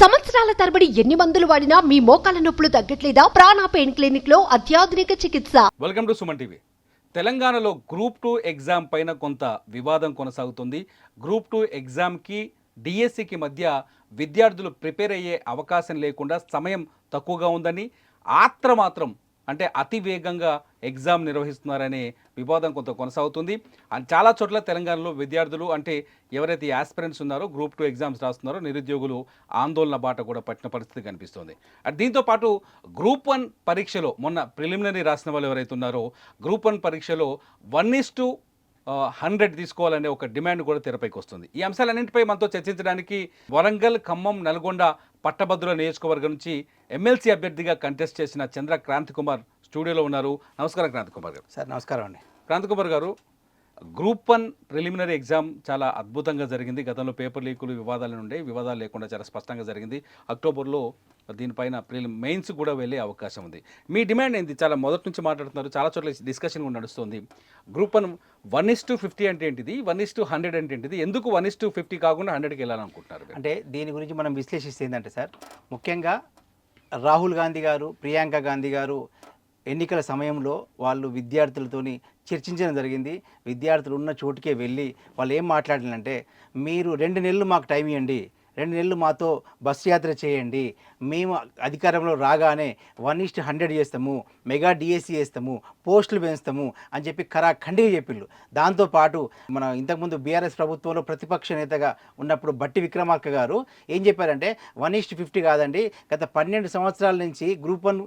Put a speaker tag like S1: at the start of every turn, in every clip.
S1: సంవత్సరాల తరబడి ఎన్ని మందులు వాడినా మీ మోకాల నొప్పులు తగ్గట్లేదా? ప్రాణ పెయిన్ క్లినిక్లో అత్యాధునిక చికిత్స.
S2: Welcome to Suman TV. తెలంగాణలో గ్రూప్ టూ ఎగ్జామ్ పైన కొంత వివాదం కొనసాగుతుంది. గ్రూప్ టూ ఎగ్జామ్కి డిఎస్సికి మధ్య విద్యార్థులు ప్రిపేర్ అయ్యే అవకాశం లేకుండా సమయం తక్కువగా ఉందని ఆత్రమాత్రం అంటే అతి వేగంగా ఎగ్జామ్ నిర్వహిస్తున్నారనే వివాదం కొంత కొనసాగుతుంది. అండ్ చాలా చోట్ల తెలంగాణలో విద్యార్థులు అంటే ఎవరైతే యాస్పిరెంట్స్ ఉన్నారో గ్రూప్ టూ ఎగ్జామ్స్ రాస్తున్నారో నిరుద్యోగులు ఆందోళన బాట కూడా పట్టిన పరిస్థితి కనిపిస్తుంది. అండ్ దీంతో పాటు గ్రూప్ వన్ పరీక్షలో మొన్న ప్రిలిమినరీ రాసిన వాళ్ళు ఎవరైతే ఉన్నారో గ్రూప్ వన్ పరీక్షలో వన్ ఇస్ టు హండ్రెడ్ తీసుకోవాలనే ఒక డిమాండ్ కూడా తెరపైకి వస్తుంది. ఈ అంశాలన్నింటిపై మనతో చర్చించడానికి వరంగల్ ఖమ్మం నల్గొండ పట్టభద్రుల నియోజకవర్గం నుంచి ఎమ్మెల్సీ అభ్యర్థిగా కంటెస్ట్ చేసిన చంద్ర క్రాంతి కుమార్ స్టూడియోలో ఉన్నారు. నమస్కారం క్రాంతి కుమార్ గారు.
S3: సార్ నమస్కారం అండి.
S2: క్రాంతి కుమార్ గారు గ్రూప్ వన్ ప్రిలిమినరీ ఎగ్జామ్ చాలా అద్భుతంగా జరిగింది. గతంలో పేపర్ లీకులు వివాదాలు ఉండే వివాదాలు లేకుండా చాలా స్పష్టంగా జరిగింది. అక్టోబర్లో దీనిపైన ప్రిలిమ్ మెయిన్స్ కూడా వెళ్ళే అవకాశం ఉంది. మీ డిమాండ్ ఏంది? చాలా మొదటి నుంచి మాట్లాడుతున్నారు. చాలా చోట్ల డిస్కషన్ కూడా నడుస్తుంది. Group one one is to fifty అంటే ఏంటిది? వన్ ఇస్ టు హండ్రెడ్ అంటే ఏంటిది? ఎందుకు వన్ ఇస్ టు ఫిఫ్టీ కాకుండా హండ్రెడ్కి వెళ్ళాలనుకుంటున్నారు
S3: అంటే దీని గురించి మనం విశ్లేషిస్తే ఏంటంటే సార్ ముఖ్యంగా రాహుల్ గాంధీ గారు ప్రియాంక గాంధీ గారు ఎన్నికల సమయంలో వాళ్ళు విద్యార్థులతోని చర్చించడం జరిగింది. విద్యార్థులు ఉన్న చోటుకే వెళ్ళి వాళ్ళు ఏం మాట్లాడినంటే మీరు రెండు నెలలు మాకు టైం ఇవ్వండి రెండు నెలలు మాతో బస్సు యాత్ర చేయండి. మేము అధికారంలో రాగానే వన్ ఇస్ట్ హండ్రెడ్ చేస్తాము మెగా డిఎస్సి చేస్తాము పోస్టులు పెంచుతాము అని చెప్పి ఖరాఖండిగా చెప్పిళ్ళు. దాంతోపాటు మన ఇంతకుముందు బీఆర్ఎస్ ప్రభుత్వంలో ప్రతిపక్ష నేతగా ఉన్నప్పుడు బట్టి విక్రమార్క గారు ఏం చెప్పారంటే వన్ ఇస్ట్ ఫిఫ్టీ కాదండి గత పన్నెండు సంవత్సరాల నుంచి గ్రూప్ వన్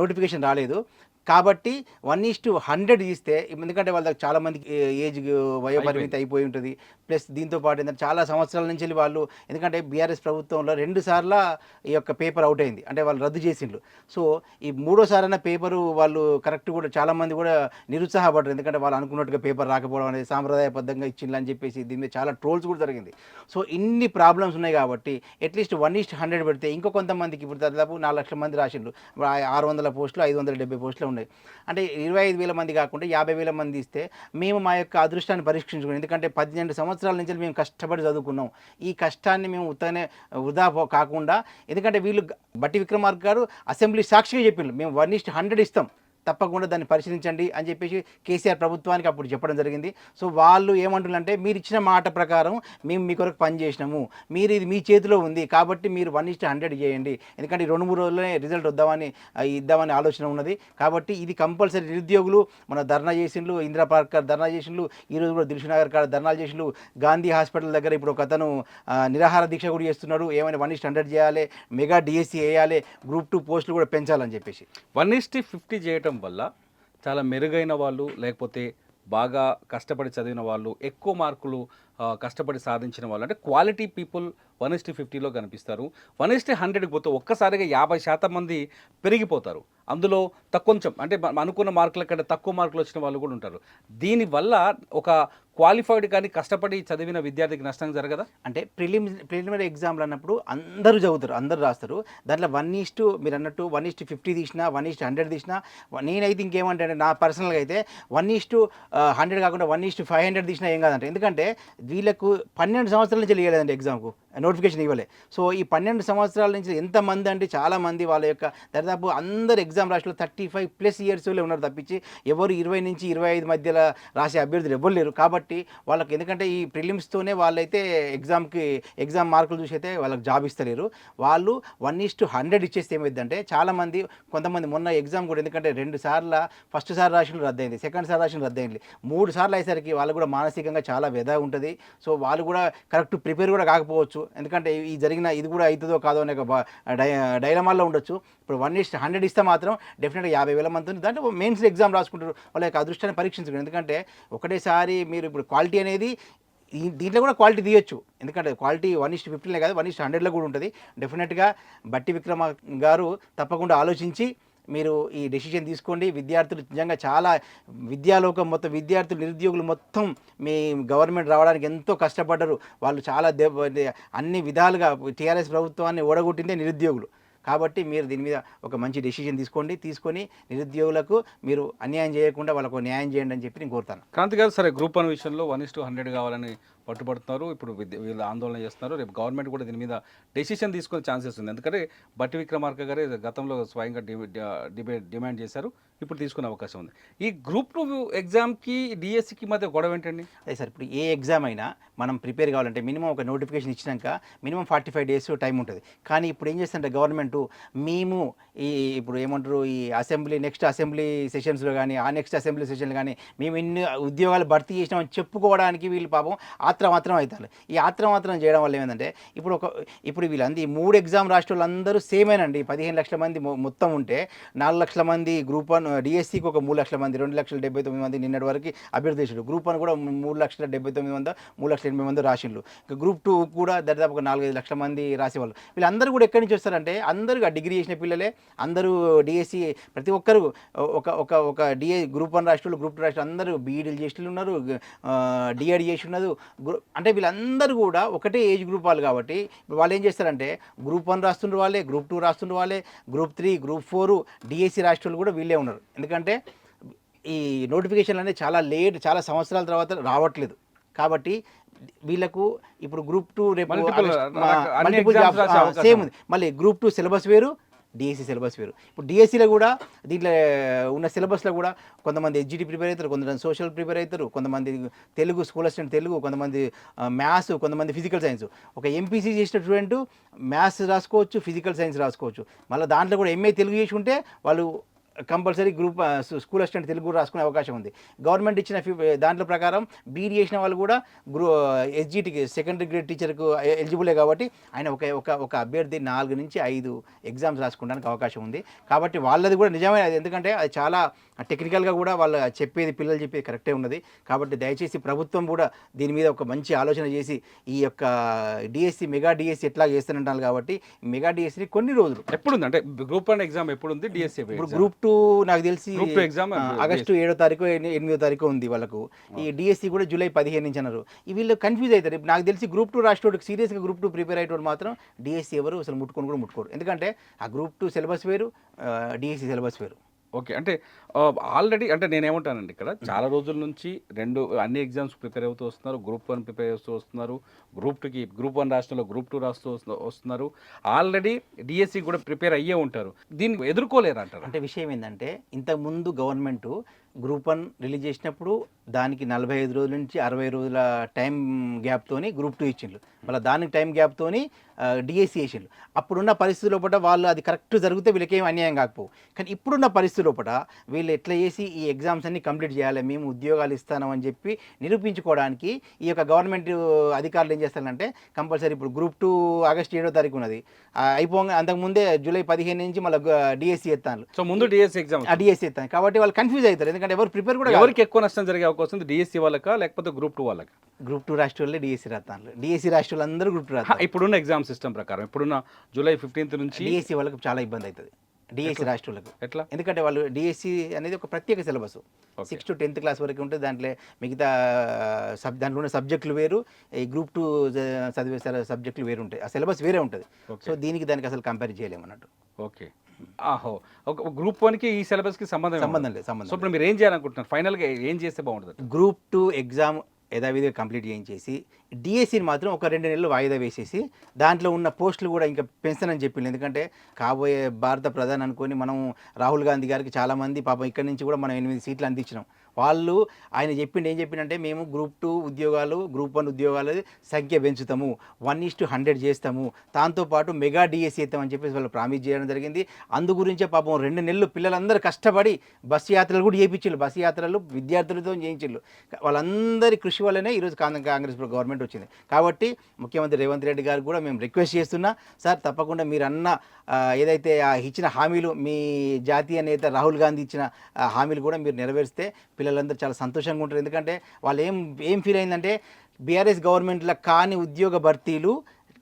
S3: నోటిఫికేషన్ రాలేదు. కాబట్టి వన్ ఈస్ టు హండ్రెడ్ ఇస్తే ఎందుకంటే వాళ్ళకి చాలా మందికి ఏజ్ వయోపరిమితి అయిపోయి ఉంటుంది. ప్లస్ దీంతో పాటు ఏంటంటే చాలా సంవత్సరాల నుంచి వెళ్ళి వాళ్ళు ఎందుకంటే బీఆర్ఎస్ ప్రభుత్వంలో రెండు సార్ల ఈ యొక్క పేపర్ అవుట్ అయింది. అంటే వాళ్ళు రద్దు చేసిండ్రు. సో ఈ మూడోసారి అన్న పేపరు వాళ్ళు కరెక్ట్ కూడా చాలా మంది కూడా నిరుత్సాహపడ్డారు. ఎందుకంటే వాళ్ళు అనుకున్నట్టుగా పేపర్ రాకపోవడం అనేది సాంప్రదాయబద్ధంగా ఇచ్చిండ్రు అని చెప్పేసి దీని మీద చాలా ట్రోల్స్ కూడా జరిగింది. సో ఇన్ని ప్రాబ్లమ్స్ ఉన్నాయి కాబట్టి అట్లీస్ట్ వన్ ఈస్ట్ హండ్రెడ్ పెడితే ఇంకో కొంతమందికి ఇప్పుడు దాదాపు నాలుగు లక్షల మంది రాసిండ్రు. ఆరు వందల పోస్టులు ఐదు వందల డెబ్బై పోస్టులు ఉన్నాయి అంటే ఇరవై ఐదు వేల మంది కాకుండా యాభై వేల మంది ఇస్తే మేము మా యొక్క అదృష్టాన్ని పరీక్షించుకున్నాం. ఎందుకంటే పద్దెనిమిది సంవత్సరాల నుంచి మేము కష్టపడి చదువుకున్నాం. ఈ కష్టాన్ని మేము ఉత్తనే వృధా కాకుండా ఎందుకంటే వీళ్ళు బట్టి విక్రమార్క గారు అసెంబ్లీ సాక్షిగా చెప్పిండ్రు మేము వన్ ఇస్ట్ హండ్రెడ్ ఇస్తాం. తప్పకుండా దాన్ని పరిశీలించండి అని చెప్పేసి కేసీఆర్ ప్రభుత్వానికి అప్పుడు చెప్పడం జరిగింది. సో వాళ్ళు ఏమంటున్నారంటే మీరు ఇచ్చిన మాట ప్రకారం మేము మీ కొరకు పని చేసినాము. మీరు ఇది మీ చేతిలో ఉంది కాబట్టి మీరు వన్ ఇస్ట్ హండ్రెడ్ చేయండి. ఎందుకంటే రెండు మూడు రోజుల్లోనే రిజల్ట్ వద్దామని ఇద్దామని ఆలోచన ఉన్నది. కాబట్టి ఇది కంపల్సరీ నిరుద్యోగులు మన ధర్నా చేసిండ్లు ఇందిరా పార్క్ కాడ ధర్నా చేసిండ్లు ఈరోజు కూడా దిల్షునగర్ కాడ ధర్నాలు చేసిండ్లు గాంధీ హాస్పిటల్ దగ్గర ఇప్పుడు ఒక అతను నిరాహార దీక్ష కూడా చేస్తున్నాడు. ఏమైనా వన్ ఇస్ట్ హండ్రెడ్ చేయాలి మెగా డిఎస్సి వేయాలి గ్రూప్ టూ పోస్టులు కూడా పెంచాలని చెప్పేసి.
S2: వన్ ఇస్ట్ ఫిఫ్టీ చేయటం వల్ల చాలా మెరుగైన వాళ్ళు లేకపోతే బాగా కష్టపడి చదివిన వాళ్ళు ఎక్కువ మార్కులు కష్టపడి సాధించిన వాళ్ళు అంటే క్వాలిటీ పీపుల్ వన్ ఇస్టీ ఫిఫ్టీలో కనిపిస్తారు. వన్ ఇస్టీ హండ్రెడ్కి పోతే ఒక్కసారిగా యాభై శాతం మంది పెరిగిపోతారు. అందులో తక్కువ కొంచెం అంటే అనుకున్న మార్కుల కంటే తక్కువ మార్కులు వచ్చిన వాళ్ళు కూడా ఉంటారు. దీనివల్ల ఒక క్వాలిఫైడ్ కానీ కష్టపడి చదివిన విద్యార్థికి నష్టం జరగదా?
S3: అంటే ప్రిలిమ్ ప్రిలిమినరీ ఎగ్జామ్లు అన్నప్పుడు అందరూ చదువుతారు అందరూ రాస్తారు. దాంట్లో వన్ ఈస్టు మీరు అన్నట్టు వన్ ఈస్ట్ ఫిఫ్టీ తీసినా వన్ ఈస్ట్ హండ్రెడ్ తీసినా నేనైతే ఇంకేమంటే నా పర్సనల్గా అయితే వన్ ఈస్టు హండ్రెడ్ కాకుండా one is to five hundred తీసినా ఏం కాదంటే. ఎందుకంటే వీళ్ళకు పన్నెండు సంవత్సరాల నుంచి వెళ్ళలేదండి ఎగ్జామ్కు. నోటిఫికేషన్ ఇవ్వలే. సో ఈ పన్నెండు సంవత్సరాల నుంచి ఎంతమంది అంటే చాలామంది వాళ్ళ యొక్క దాదాపు అందరు ఎగ్జామ్ రాసిన థర్టీ ఫైవ్ ప్లస్ ఇయర్స్ ఉన్నారు తప్పించి ఎవరు ఇరవై నుంచి ఇరవై ఐదు మధ్యలో రాసే అభ్యర్థులు ఎవరు లేరు. కాబట్టి వాళ్ళకి ఎందుకంటే ఈ ప్రిలిమ్స్తోనే వాళ్ళైతే ఎగ్జామ్కి ఎగ్జామ్ మార్కులు చూసి అయితే వాళ్ళకి జాబ్ ఇస్తలేరు. వాళ్ళు వన్ ఈస్ టు హండ్రెడ్ ఇచ్చేస్తే ఏమైందంటే చాలామంది కొంతమంది మొన్న ఎగ్జామ్ కూడా ఎందుకంటే రెండు సార్లు ఫస్ట్ సార్ రాసిన రద్దయింది సెకండ్ సార్ రాసిన రద్దయింది. మూడు సార్లు అయ్యేసరికి వాళ్ళు కూడా మానసికంగా చాలా వ్యధ ఉంటుంది. సో వాళ్ళు కూడా కరెక్ట్ ప్రిపేర్ కూడా కాకపోవచ్చు. ఎందుకంటే ఈ జరిగిన ఇది కూడా అవుతుందో కాదో అనే ఒక డై డైలమాల్లో ఉండొచ్చు. ఇప్పుడు వన్ ఇస్ట్ హండ్రెడ్ ఇస్తే మాత్రం డెఫినెట్గా యాభై వేల మంది దాంట్లో మెయిన్స్ ఎగ్జామ్ రాసుకుంటారు. వాళ్ళ యొక్క అదృష్టాన్ని పరీక్షించుకుంటారు. ఎందుకంటే ఒకటేసారి మీరు ఇప్పుడు క్వాలిటీ అనేది దీంట్లో కూడా క్వాలిటీ తీయొచ్చు. ఎందుకంటే క్వాలిటీ వన్ ఇస్ట్ ఫిఫ్టీన్లే కాదు వన్ ఇస్ట్ హండ్రెడ్లో కూడా ఉంటుంది. డెఫినెట్గా బట్టి విక్రమ గారు తప్పకుండా ఆలోచించి మీరు ఈ డెసిషన్ తీసుకోండి. విద్యార్థులు నిజంగా చాలా విద్యాలోకం మొత్తం విద్యార్థులు నిరుద్యోగులు మొత్తం మీ గవర్నమెంట్ రావడానికి ఎంతో కష్టపడ్డారు. వాళ్ళు చాలా దెబ్బ అన్ని విధాలుగా టీఆర్ఎస్ ప్రభుత్వాన్ని ఓడగొట్టిందే నిరుద్యోగులు. కాబట్టి మీరు దీని మీద ఒక మంచి డెసిషన్ తీసుకోండి. తీసుకొని నిరుద్యోగులకు మీరు అన్యాయం చేయకుండా వాళ్ళకు న్యాయం చేయండి అని చెప్పి నేను కోరుతాను.
S2: క్రాంతి గారు సరే గ్రూప్ వన్ విషయంలో వన్ ఇస్ టు హండ్రెడ్ కావాలని పట్టుబడుతున్నారు. ఇప్పుడు వీళ్ళు ఆందోళన చేస్తున్నారు. రేపు గవర్నమెంట్ కూడా దీని మీద డెసిషన్ తీసుకునే ఛాన్సెస్ ఉంది. ఎందుకంటే బట్టి విక్రమార్క గారే గతంలో స్వయంగా డిబేట్ డిమాండ్ చేశారు. ఇప్పుడు తీసుకునే అవకాశం ఉంది. ఈ గ్రూప్ టూ ఎగ్జామ్కి డిఎస్సికి మధ్య గొడవ ఏంటండి?
S3: అదే సార్ ఇప్పుడు ఏ ఎగ్జామ్ అయినా మనం ప్రిపేర్ కావాలంటే మినిమం ఒక నోటిఫికేషన్ ఇచ్చినాక minimum forty five days time ఉంటుంది. కానీ ఇప్పుడు ఏం చేస్తుంటే గవర్నమెంట్ మేము ఈ ఇప్పుడు ఏమంటారు ఈ అసెంబ్లీ నెక్స్ట్ అసెంబ్లీ సెషన్స్లో కానీ ఆ నెక్స్ట్ అసెంబ్లీ సెషన్లు కానీ మేము ఇన్ని ఉద్యోగాలు భర్తీ చేసినామని చెప్పుకోవడానికి వీళ్ళు పాపం ఆత్రమాత్రం అవుతారు. ఈ ఆత్రమాత్రం చేయడం వల్ల ఏమైందంటే ఇప్పుడు ఒక ఇప్పుడు వీళ్ళందరూ ఈ మూడు ఎగ్జామ్ రాష్ట్ర వాళ్ళందరూ సేమేనండి పదిహేను లక్షల మంది మొత్తం ఉంటే నాలుగు లక్షల మంది గ్రూప్ వన్ డిఎస్సికి ఒక మూడు లక్షల మంది రెండు లక్షల డెబ్బై తొమ్మిది మంది నిన్నటి వరకు అభ్యర్థించారు గ్రూప్ వన్ కూడా మూడు లక్షల డెబ్బై తొమ్మిది వంద మూడు లక్షల ఎనభై మంది రాసిండ్రు. ఇంకా గ్రూప్ టూ కూడా దాదాపు ఒక నాలుగైదు లక్షల మంది రాసేవాళ్ళు. వీళ్ళందరూ కూడా ఎక్కడి నుంచి వస్తారంటే అందరూ డిగ్రీ చేసిన పిల్లలే అందరూ డిఎస్సి ప్రతి ఒక్కరు ఒక ఒక ఒక డిఏ గ్రూప్ వన్ రాష్ట్రాలు గ్రూప్ టూ రాష్ట్రాలు అందరూ బీఈడీలు చేసిన ఉన్నారు డిఆర్డి చేసి ఉన్నారు అంటే వీళ్ళందరూ కూడా ఒకటే ఏజ్ గ్రూప్ వాళ్ళు కాబట్టి వాళ్ళు ఏం చేస్తారంటే గ్రూప్ వన్ రాస్తుండ్రు వాళ్ళే గ్రూప్ టూ రాస్తుండ్రు వాళ్ళే group three group four DSC రాష్ట్రాలు కూడా వీళ్ళే ఉన్నారు. ఎందుకంటే ఈ నోటిఫికేషన్లు అనేది చాలా లేట్ చాలా సంవత్సరాల తర్వాత రావట్లేదు. కాబట్టి వీళ్ళకు ఇప్పుడు గ్రూప్ టూ రేపు సేమ్ ఉంది. మళ్ళీ గ్రూప్ టూ సిలబస్ వేరు డిఎస్సి సిలబస్ వేరు. ఇప్పుడు డిఎస్సిలో కూడా దీంట్లో ఉన్న సిలబస్లో కూడా కొంతమంది ఎడ్జిటి ప్రిపేర్ అవుతారు కొంతమంది సోషల్ ప్రిపేర్ అవుతారు కొంతమంది తెలుగు స్కూల్ అసిస్టెంట్ తెలుగు కొంతమంది మ్యాథ్స్ కొంతమంది ఫిజికల్ సైన్స్ ఒక ఎంపీసీ చేసిన స్టూడెంట్ మ్యాథ్స్ రాసుకోవచ్చు ఫిజికల్ సైన్స్ రాసుకోవచ్చు. మళ్ళీ దాంట్లో కూడా ఎంఏ తెలుగు చేసి ఉంటే వాళ్ళు compulsory group school assistant Telugu రాసుకునే అవకాశం ఉంది. గవర్నమెంట్ ఇచ్చిన దాంట్లో ప్రకారం బీడీ చేసిన వాళ్ళు కూడా గ్రూ ఎస్జిటికి సెకండరీ గ్రేడ్ టీచర్కు ఎలిజిబులే కాబట్టి ఆయన ఒక ఒక ఒక అభ్యర్థి నాలుగు నుంచి ఐదు ఎగ్జామ్స్ రాసుకోవడానికి అవకాశం ఉంది. కాబట్టి వాళ్ళది కూడా నిజమే. అది ఎందుకంటే అది చాలా టెక్నికల్గా కూడా వాళ్ళు చెప్పేది పిల్లలు చెప్పేది కరెక్టే ఉన్నది. కాబట్టి దయచేసి ప్రభుత్వం కూడా దీని మీద ఒక మంచి ఆలోచన చేసి ఈ యొక్క డిఎస్సి మెగా డిఎస్సి ఎట్లా చేస్తానంటారు కాబట్టి మెగా డిఎస్సి కొన్ని రోజులు
S2: ఎప్పుడు ఉంది అంటే గ్రూప్ వన్ ఎగ్జామ్ ఎప్పుడు ఉంది డిఎస్సి
S3: ఇప్పుడు గ్రూప్ టూ నాకు తెలిసి ఆ, ఆగస్టు ఏడో తారీఖు ఎని- ఎనిమిదో తారీఖు ఉంది వాళ్ళకు. ఈ డిఎస్సి కూడా జూలై పదిహేను నుంచి అన్నారు. వీళ్ళు కన్ఫ్యూజ్ అవుతారు. ఇప్పుడు నాకు తెలిసి గ్రూప్ టూ రాసేటోడు సీరియస్గా గ్రూప్ టూ ప్రిపేర్ అయ్యేటోడు మాత్రం డిఎస్సి ఎవరు అసలు ముట్టుకొని కూడా ముట్టుకోరు. ఎందుకంటే ఆ గ్రూప్ టూ సిలబస్ వేరు డిఎస్సి సిలబస్ వేరు.
S2: ఓకే. అంటే ఆల్రెడీ అంటే నేనేమంటానండి ఇక్కడ చాలా రోజుల నుంచి రెండు అన్ని ఎగ్జామ్స్ ప్రిపేర్ అవుతూ వస్తున్నారు. గ్రూప్ వన్ ప్రిపేర్ అవుతూ వస్తున్నారు. గ్రూప్ టూకి గ్రూప్ వన్ రాష్ట్రంలో గ్రూప్ టూ రాస్తూ వస్తు- వస్తున్నారు. ఆల్రెడీ డిఎస్సి కూడా ప్రిపేర్ అయ్యే ఉంటారు. దీన్ని ఎదుర్కోలేరు అంటారు
S3: అంటే విషయం ఏంటంటే ఇంతకుముందు గవర్నమెంట్ గ్రూప్ వన్ రిలీజ్ చేసినప్పుడు దానికి నలభై ఐదు రోజుల నుంచి అరవై రోజుల టైం గ్యాప్తోని గ్రూప్ టూ ఇచ్చిండ్రు మళ్ళీ దానికి టైం గ్యాప్తోని డిఎస్సి వేసిండ్రు అప్పుడున్న పరిస్థితి లోపల వాళ్ళు అది కరెక్ట్ జరిగితే వీళ్ళకి ఏం అన్యాయం కాకపోవు. కానీ ఇప్పుడున్న పరిస్థితి లోపల వీళ్ళు ఎట్లా చేసి ఈ ఎగ్జామ్స్ అన్ని కంప్లీట్ చేయాలి మేము ఉద్యోగాలు ఇస్తామని చెప్పి నిరూపించుకోవడానికి ఈ యొక్క గవర్నమెంట్ అధికారులు ఏం చేస్తారంటే కంపల్సరీ ఇప్పుడు గ్రూప్ టూ ఆగస్ట్ ఏడో తారీఖు ఉన్నది. అయిపోగా అంతకుముందే జూలై పదిహేను నుంచి మళ్ళీ డిఎస్సి ఎత్తాను
S2: సో ముందు డిఎస్సి ఎగ్జామ్
S3: ఆ డిఎస్సి ఎత్తాను కాబట్టి వాళ్ళు కన్ఫ్యూజ్ అవుతారు. ఎందుకంటే ఎవరు ప్రిపేర్ కూడా
S2: ఎవరికి ఎక్కువ నష్టం జరిగే అవకాశం ఉంది? డిఎస్సి వాళ్ళకా లేకపోతే గ్రూప్ టూ వాళ్ళకా?
S3: గ్రూప్ టూ రాష్ట్రాలే డిఎస్సి రాస్తాను డిఎస్సి రాష్ట్రాలు అందరూ గ్రూప్ టూ రాస్తారు
S2: ఇప్పుడున్న ఎగ్జామ్ సిస్టమ్ ప్రకారం ఇప్పుడున్న జూలై ఫిఫ్టీన్త్ నుంచి
S3: డిఎస్సి వాళ్ళకి చాలా ఇబ్బంది అవుతుంది. డిఎస్సి రాష్ట్రాలకు.
S2: ఎట్లా?
S3: ఎందుకంటే వాళ్ళు డిఎస్సి అనేది ఒక ప్రత్యేక syllabus. Six to tenth class వరకు ఉంటుంది దాంట్లో మిగతా సబ్ దాంట్లో ఉన్న సబ్జెక్టులు వేరు ఈ గ్రూప్ టూ చదివే సబ్జెక్టులు వేరు ఉంటాయి. ఆ సిలబస్ వేరే ఉంటుంది. సో దీనికి దానికి అసలు కంపేర్ చేయలేము అన్నట్టు
S2: ఓకే. ఆహో. ఒక గ్రూప్ వన్కి ఈ సిలబస్కి సంబంధం
S3: సంబంధం. లేదు సంబంధం
S2: సో ఇప్పుడు మీరు ఏం చేయాలనుకుంటున్నారు? ఫైనల్గా ఏం చేస్తే బాగుంటుంది?
S3: గ్రూప్ టూ ఎగ్జామ్ యథావిధిగా కంప్లీట్ చేయించేసి డిఎస్సిని మాత్రం ఒక రెండు నెలలు వాయిదా వేసేసి దాంట్లో ఉన్న పోస్టులు కూడా ఇంకా పెంచనని చెప్పింది ఎందుకంటే కాబోయే భారత ప్రధాని అనుకొని మనం రాహుల్ గాంధీ గారికి చాలామంది పాపం ఇక్కడి నుంచి కూడా మనం ఎనిమిది సీట్లు అందించినాం. వాళ్ళు ఆయన చెప్పిండు ఏం చెప్పిండంటే మేము గ్రూప్ టూ ఉద్యోగాలు గ్రూప్ వన్ ఉద్యోగాల సంఖ్య పెంచుతాము. వన్ ఈస్ టు హండ్రెడ్ చేస్తాము. దాంతోపాటు మెగా డిఎస్సి ఇస్తామని చెప్పేసి వాళ్ళు ప్రామిస్ చేయడం జరిగింది. అందు గురించే పాపం రెండు నెలలు పిల్లలందరూ కష్టపడి బస్సు యాత్రలు కూడా చేయించారు బస్సు యాత్రలు విద్యార్థులతో చేయించారు వాళ్ళందరి కృషి వల్లనే ఈరోజు కాంగ్రెస్ కాంగ్రెస్ గవర్నమెంట్ వచ్చింది. కాబట్టి ముఖ్యమంత్రి రేవంత్ రెడ్డి గారు కూడా మేము రిక్వెస్ట్ చేస్తున్నా సార్ తప్పకుండా మీరు అన్న ఏదైతే ఇచ్చిన హామీలు మీ జాతీయ నేత రాహుల్ గాంధీ ఇచ్చిన హామీలు కూడా మీరు నెరవేరిస్తే పిల్లలందరూ చాలా సంతోషంగా ఉంటారు. ఎందుకంటే వాళ్ళు ఏం ఏం ఫీల్ అయిందంటే బీఆర్ఎస్ గవర్నమెంట్లో కాని ఉద్యోగ భర్తీలు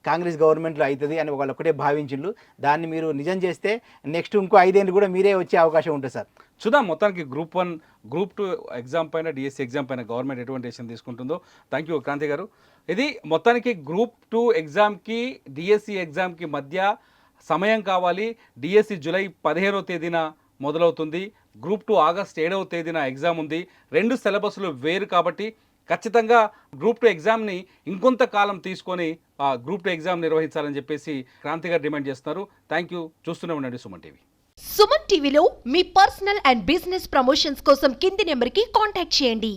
S3: కాంగ్రెస్ గవర్నమెంట్లో అవుతుంది అని వాళ్ళు ఒకటే భావించిండ్రు. దాన్ని మీరు నిజం చేస్తే నెక్స్ట్ ఇంకో ఐదేళ్ళు కూడా మీరే వచ్చే అవకాశం ఉంటుంది సార్.
S2: చూద్దాం. మొత్తానికి group one group two exam పైన డిఎస్సి ఎగ్జామ్ పైన గవర్నమెంట్ ఎటువంటి డెసిషన్ తీసుకుంటుందో థ్యాంక్ యూ క్రాంతి గారు. ఇది మొత్తానికి గ్రూప్ టూ ఎగ్జామ్కి డిఎస్సి ఎగ్జామ్కి మధ్య సమయం కావాలి. డిఎస్సి జూలై పదిహేనో తేదీన మొదలవుతుంది. గ్రూప్ టూ ఆగస్ట్ ఏడవ తేదీన ఎగ్జామ్ ఉంది. రెండు సిలబస్లు వేరు కాబట్టి ఖచ్చితంగా గ్రూప్ టూ ఎగ్జామ్ని ఇంకొంత కాలం తీసుకొని ఆ గ్రూప్ టూ ఎగ్జామ్ నిర్వహించాలని చెప్పేసి క్రాంతి గారు డిమాండ్ చేస్తున్నారు. Thank you. చూస్తూనే ఉండండి సుమన్ టీవీ.
S1: సుమన్ టీవీలో మీ పర్సనల్ అండ్ బిజినెస్ ప్రమోషన్స్ కోసం కింది నెంబర్కి కాంటాక్ట్ చేయండి.